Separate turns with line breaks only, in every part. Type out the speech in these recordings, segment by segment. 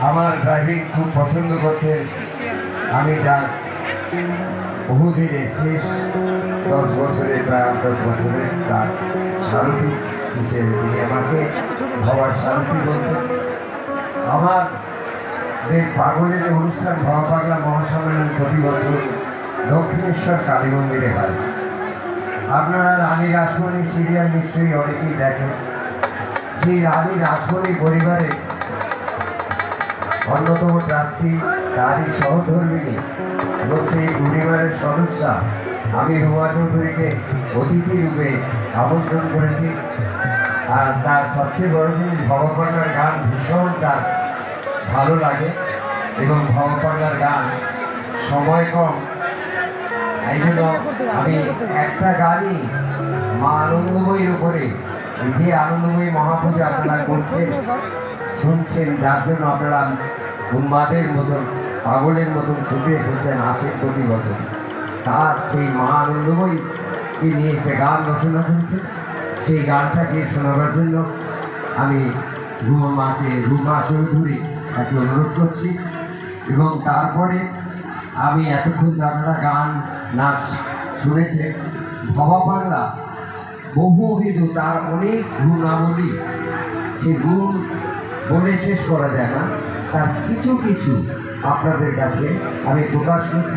আমার ড্রাইভিং খুব পছন্দ করতে। আমি যার বহুদিনে শেষ দশ বছরে, প্রায় দশ বছরে তার সারথি হিসেবে তিনি আমাকে হওয়ার সারথি বলতেন। আমার যে পাগলের যে অনুষ্ঠান ভবা পাগলা মহাসম্মেলন প্রতি বছর দক্ষিণেশ্বর কালী মন্দিরে হয়। আপনারা রানী রাসমণি সিরিয়াল নিশ্চয়ই অনেকেই দেখেন। সেই রানী রাসমণি পরিবারে অন্যতম ট্রাস্টি তারই সহধর্মিনী সেই পরিবারের সদস্য। আমি রুমা চৌধুরীকে অতিথি রূপে আমন্ত্রণ করেছি। আর তার সবচেয়ে বড় জিনিস ভবপাল্লার গান ভীষণ তার ভালো লাগে এবং ভবপাল্লার গান সময় কম। এই জন্য আমি একটা গানই মা আনন্দময়ীর উপরে, যে আনন্দময়ী মহাপুজো আপনারা করছেন, শুনছেন, যার জন্য আপনারা উন্মাদের মতন, পাগলের মতন ছুটে এসেছেন আসেন প্রতি বছর। তার সেই মা আনন্দময়ীকে নিয়ে একটা গান রচনা করেছেন সেই গানটাকে শোনাবার জন্য আমি রুমা মাকে, রুমা চৌধুরী তাকে অনুরোধ করছি। এবং তারপরে আমি এতক্ষণ আপনারা গান, নাচ শুনেছে ভবা বাংলা বহু কিন্তু তার অনেক গুণাবলী। সেই গুণ বলে শেষ করা যায় না। তার কিছু কিছু আপনাদের কাছে আমি প্রকাশ করব,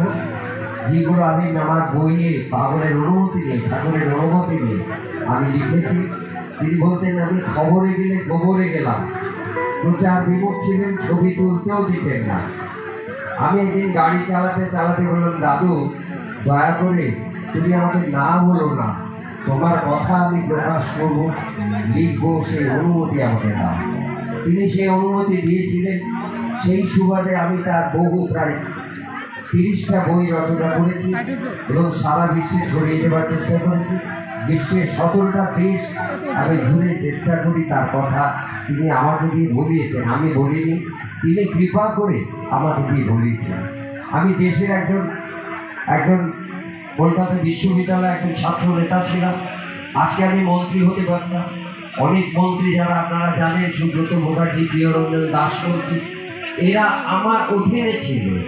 যেগুলো আমি আমার বইয়ে, পাগলের অনুমতি নিয়ে, ঠাকুরের অনুমতি নিয়ে আমি লিখেছি। তিনি বলতেন, আমি খবরে গেলে গোবরে গেলাম। প্রচার বিমুখ ছিলেন ছবি তুলতেও দিতেন না। আমি একদিন গাড়ি চালাতে চালাতে বললাম, দাদু, দয়া করে তুমি আমাকে না বলো না। তোমার কথা আমি প্রকাশ করব, লিখব, সেই অনুমতি আমাকে দাও। তিনি সেই অনুমতি দিয়েছিলেন। সেই সুবাদে আমি তার বহু প্রায় তিরিশটা বই রচনা করেছি এবং সারা বিশ্বে ছড়িয়ে দেওয়ার চেষ্টা করেছি। বিশ্বের সতেরোটা দেশ আমি ঘুরে চেষ্টা করি তার কথা তিনি আমাকে দিয়ে বলিয়েছেন। আমি বলিনি, তিনি কৃপা করে আমাকে দিয়ে বলিয়েছেন। আমি দেশের একজন একজন কলকাতা বিশ্ববিদ্যালয়ে একজন ছাত্র নেতা ছিলাম। আজকে আমি মন্ত্রী হতে পারতাম। অনেক মন্ত্রী যারা আপনারা জানেন, সুব্রত মুখার্জি, প্রিয়রঞ্জন দাস মন্ত্রী এরা আমার অধীনে ছিল।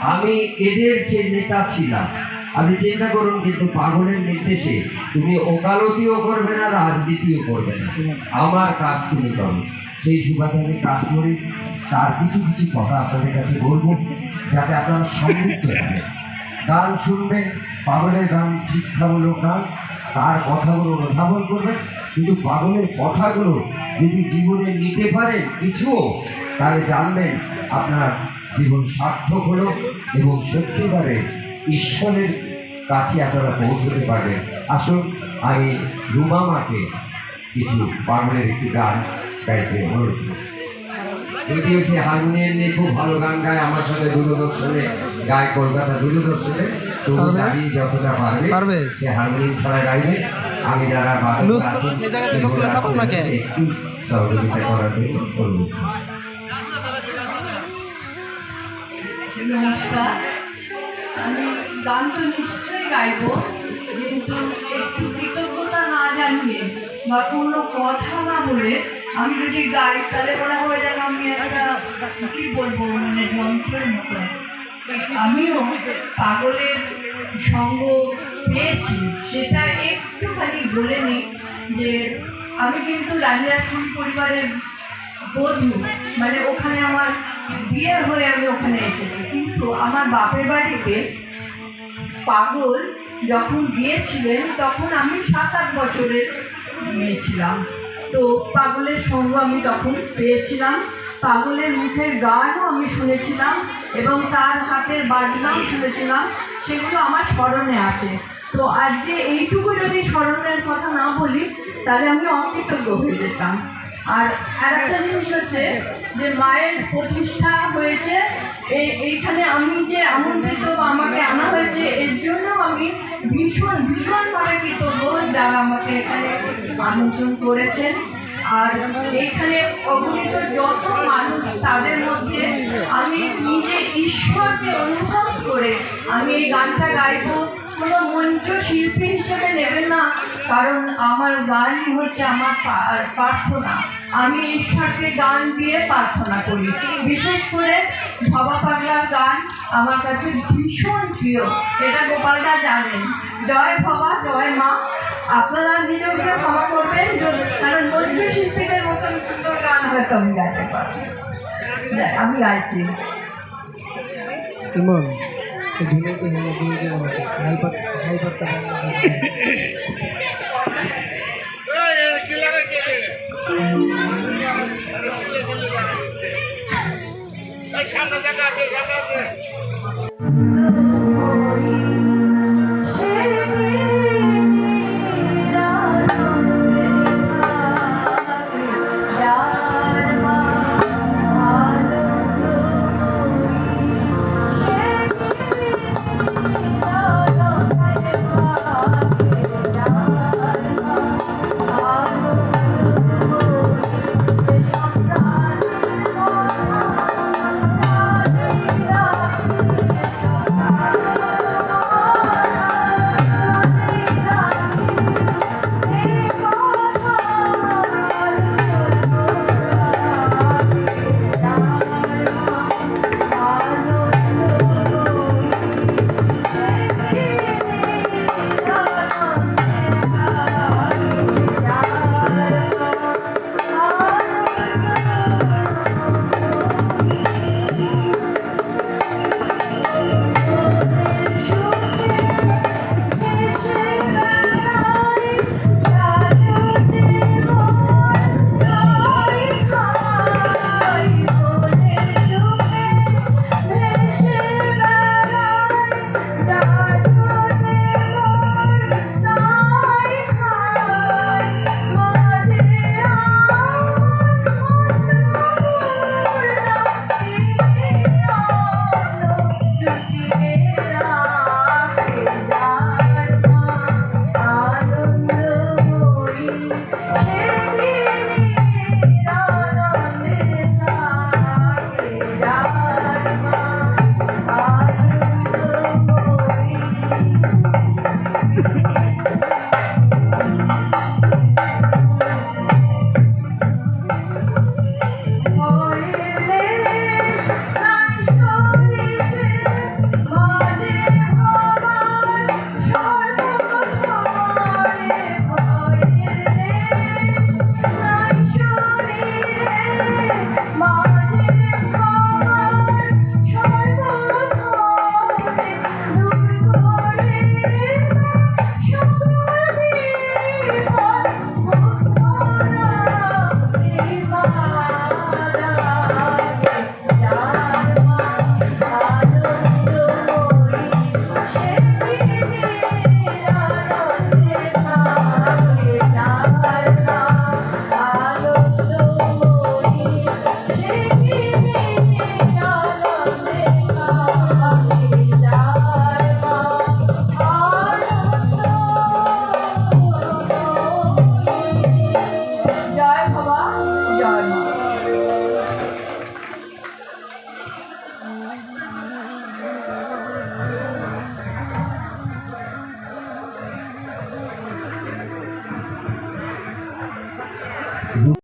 আমি এদের যে নেতা ছিলাম আপনি চিন্তা করুন কিন্তু পাগলের নির্দেশে তুমি ওকালতিও করবে না, রাজনীতিও করবে না। আমার কাজ তুমি করো। সেই সুবাদে আমি কাজ করি। তার কিছু কিছু কথা আপনাদের কাছে বলব, যাতে আপনারা সমৃদ্ধ হবে গান শুনবেন, পাগলের গান শিক্ষামূলক গান। তার কথাগুলো অনুধাবন করবেন কিন্তু পাগলের কথাগুলো যদি জীবনে নিতে পারেন কিছুও, তাহলে জানবেন আপনার জীবন সার্থক হলো এবং সত্যিকারে ঈশ্বরের কাছে আপনারা পৌঁছতে পারবেন। আসুন, আমি রুমা মাকে কিছু পাগলের একটি গান গাইতে অনুরোধ করছি। যদিও সে হারমোনিয়াম নিয়ে খুব ভালো গান গায় আমার সাথে দূরদর্শনে, গায় কলকাতা দূরদর্শনে। ছাড়া গাইবে। আমি যারা
লুজ সেই জায়গা থেকে খুলে না কে?
সহযোগিতা করার জন্য অনুরোধ
নমস্কার আমি গান তো নিশ্চয়ই গাইবো কিন্তু একটু কৃতজ্ঞতা না জানিয়ে বা কোনো কথা না বলে আমি যদি গাই তাহলে মনে হয় যেন আমি একটা কি বলব মানে যন্ত্রের মতো। আমিও পাগলের সঙ্গ পেয়েছি। সেটা একটুখানি বলে নিই যে আমি কিন্তু রানী রানীরাসমণি পরিবারের বধূ মানে ওখানে আমার বিয়ে হয়ে আমি ওখানে এসেছি। কিন্তু আমার বাপের বাড়িতে পাগল যখন গিয়েছিলেন, তখন আমি সাত আট বছরের মেয়ে তো পাগলের সঙ্গ আমি তখন পেয়েছিলাম। পাগলের মুখের গানও আমি শুনেছিলাম এবং তার হাতের বাজনাও শুনেছিলাম। সেগুলো আমার স্মরণে আছে। তো আজকে এইটুকু যদি স্মরণের কথা না বলি, তাহলে আমি অকৃতজ্ঞ হয়ে যেতাম। আর আর একটা জিনিস হচ্ছে যে মায়ের প্রতিষ্ঠা হয়েছে। এই এইখানে আমি যে আমন্ত্রিত বা আমাকে আনা হয়েছে, এর জন্য আমি ভীষণ, ভীষণভাবে কৃতজ্ঞ যারা আমাকে এখানে আমন্ত্রণ করেছেন। আর এখানে অগণিত যত মানুষ তাদের মধ্যে, আমি নিজে ঈশ্বরকে অনুভব করে আমি এই গানটা গাইব। কোনো মঞ্চ শিল্পী হিসেবে নেবেন না, কারণ আমার গানই হচ্ছে আমার প্রার্থনা।
আমি ঈশ্বরকে গান দিয়ে প্রার্থনা করি। বিশেষ করে ভবা পাগলার গান আমার কাছে ভীষণ প্রিয়। এটা গোপালদা জানেন। জয় ভবা, জয় মা। আপনারা নিজেকে হয়তো আমি জানতে পারব আমি আছি
ইমন ঝুমেকে হয়ে